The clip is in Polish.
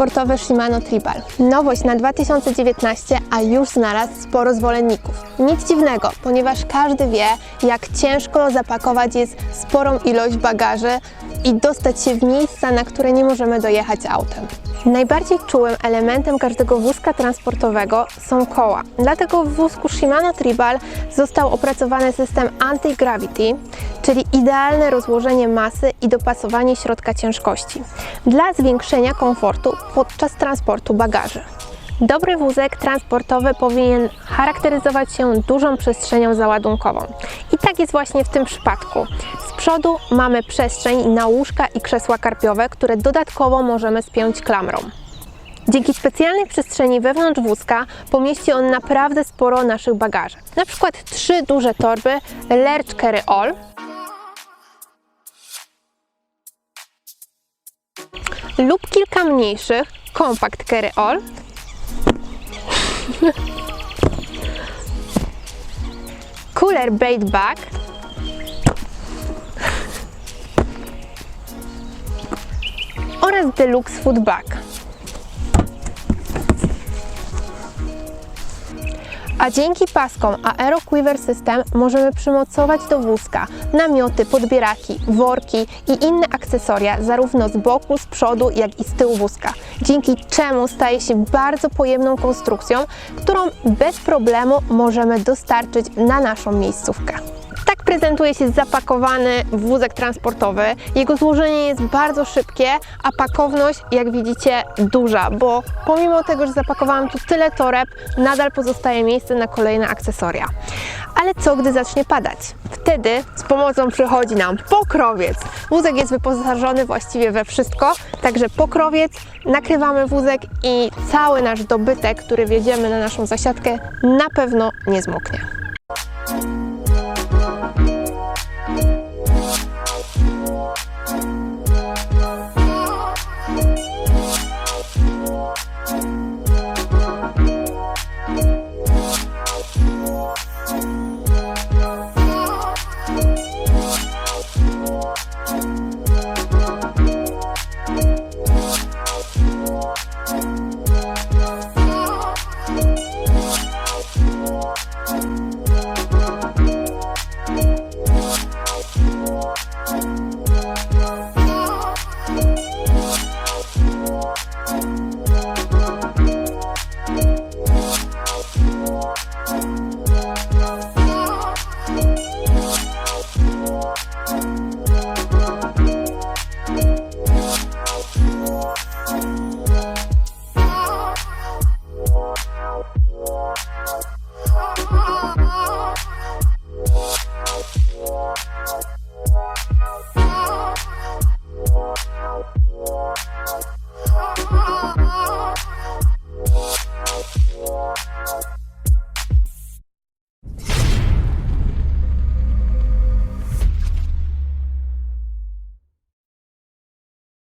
transportowy Shimano Tribal. Nowość na 2019, a już znalazł sporo zwolenników. Nic dziwnego, ponieważ każdy wie, jak ciężko zapakować jest sporą ilość bagaży i dostać się w miejsca, na które nie możemy dojechać autem. Najbardziej czułym elementem każdego wózka transportowego są koła. Dlatego w wózku Shimano Tribal został opracowany system anti-gravity, czyli idealne rozłożenie masy i dopasowanie środka ciężkości dla zwiększenia komfortu podczas transportu bagaży. Dobry wózek transportowy powinien charakteryzować się dużą przestrzenią załadunkową. I jest właśnie w tym przypadku. Z przodu mamy przestrzeń na łóżka i krzesła karpiowe, które dodatkowo możemy spiąć klamrą. Dzięki specjalnej przestrzeni wewnątrz wózka pomieści on naprawdę sporo naszych bagaży. Na przykład trzy duże torby Lerch Carry All, lub kilka mniejszych Compact Carry All, Cooler Bait Bag, oraz Deluxe Food Bag. A dzięki paskom Aero Quiver System możemy przymocować do wózka namioty, podbieraki, worki i inne akcesoria zarówno z boku, z przodu, jak i z tyłu wózka. Dzięki czemu staje się bardzo pojemną konstrukcją, którą bez problemu możemy dostarczyć na naszą miejscówkę. Tak prezentuje się zapakowany wózek transportowy. Jego złożenie jest bardzo szybkie, a pakowność, jak widzicie, duża, bo pomimo tego, że zapakowałam tu tyle toreb, nadal pozostaje miejsce na kolejne akcesoria. Ale co, gdy zacznie padać? Wtedy z pomocą przychodzi nam pokrowiec. Wózek jest wyposażony właściwie we wszystko, także pokrowiec, nakrywamy wózek i cały nasz dobytek, który wiedziemy na naszą zasiadkę, na pewno nie zmoknie. Música